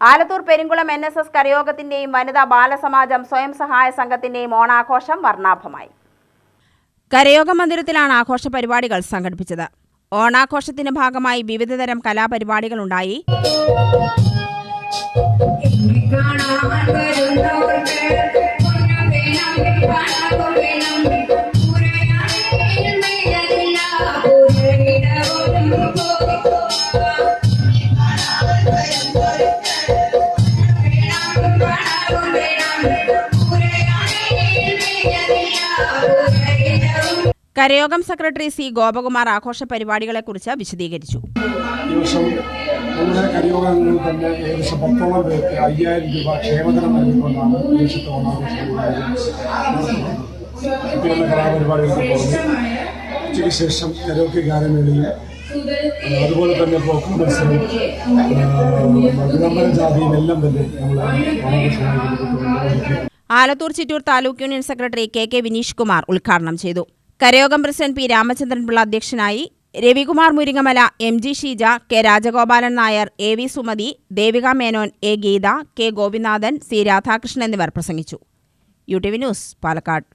Alathur Perungulam N S S കരയോഗത്തിന്റെയും വനിതാ ബാലസമാജം സ്വയം സഹായ സംഘത്തിന്റെയും ഓണാഘോഷം വർണാഭമായി. കരയോഗ മന്ദിരത്തിലാണ് ആഘോഷ പരിപാടികൾ സംഘടിപ്പിച്ചത്. ഓണാഘോഷത്തിന്റെ ഭാഗമായി വിവിധതരം കലാപരിപാടികളുണ്ടായി കാണാൻ വരുന്നവർക്ക് പൊന്നു കരയോഗം സെക്രട്ടറി സി ഗോപകുമാർ ആഘോഷ പരിപാടികളെക്കുറിച്ച് വിശദീകരിച്ചു. വർഷം നമ്മുടെ തന്നെ ഏകദേശം പത്തോളം പേർക്ക് അയ്യായിരം രൂപ ക്ഷേമധനം ശേഷം കരോക്കെ ഗാനമേളയും അതുപോലെ തന്നെ പോക്കർ മത്സരം ആ, ജാതിയും എല്ലാം തന്നെ നമ്മൾ Alathur Chittur taluk union secretary K K Vineesh Kumar ഉദ്ഘാടനം ചെയ്തു കരയോഗം പ്രസിഡന്റ് പി രാമചന്ദ്രൻപിള്ള അധ്യക്ഷനായി Ravikumar Muringamala M G Sheeja K Rajagopalan Nair A V Sumathi Devika Menon A Geetha K Gopinathan C Radhakrishnan എന്നിവർ പ്രസംഗിച്ചു U T V news Palakkad